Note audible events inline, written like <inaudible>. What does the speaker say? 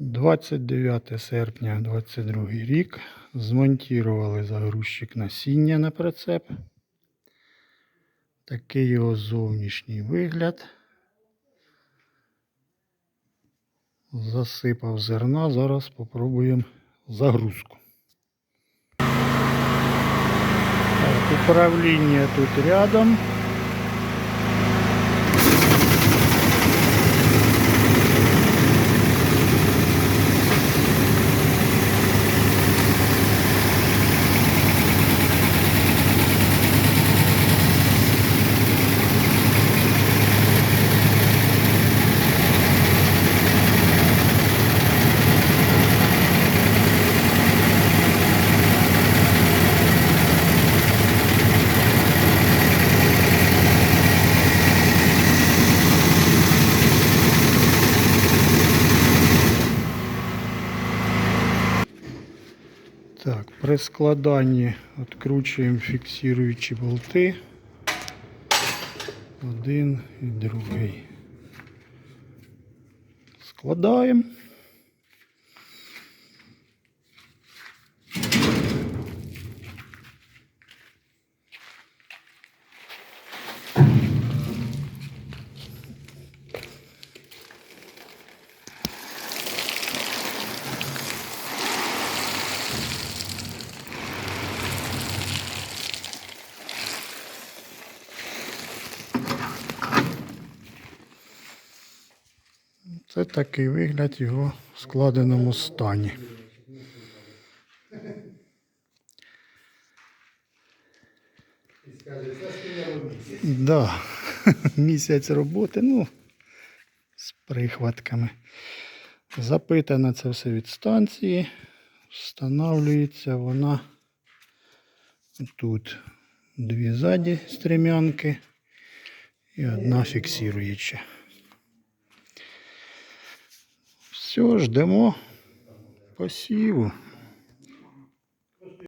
29 серпня 22 рік. Змонтували загрузчик насіння на прицеп. Такий його зовнішній вигляд. Засипав зерна. Зараз спробуємо загрузку. Управління тут рядом. Так, при складанні відкручуємо фіксуючі болти. Один і другий. Складаємо. Це такий вигляд його в складеному стані. Да, <laughs> місяць роботи, ну, з прихватками. Запитано це все від станції. Встановлюється вона тут. Дві ззаді стрімянки і одна фіксуюча. Все, ждемо посіву.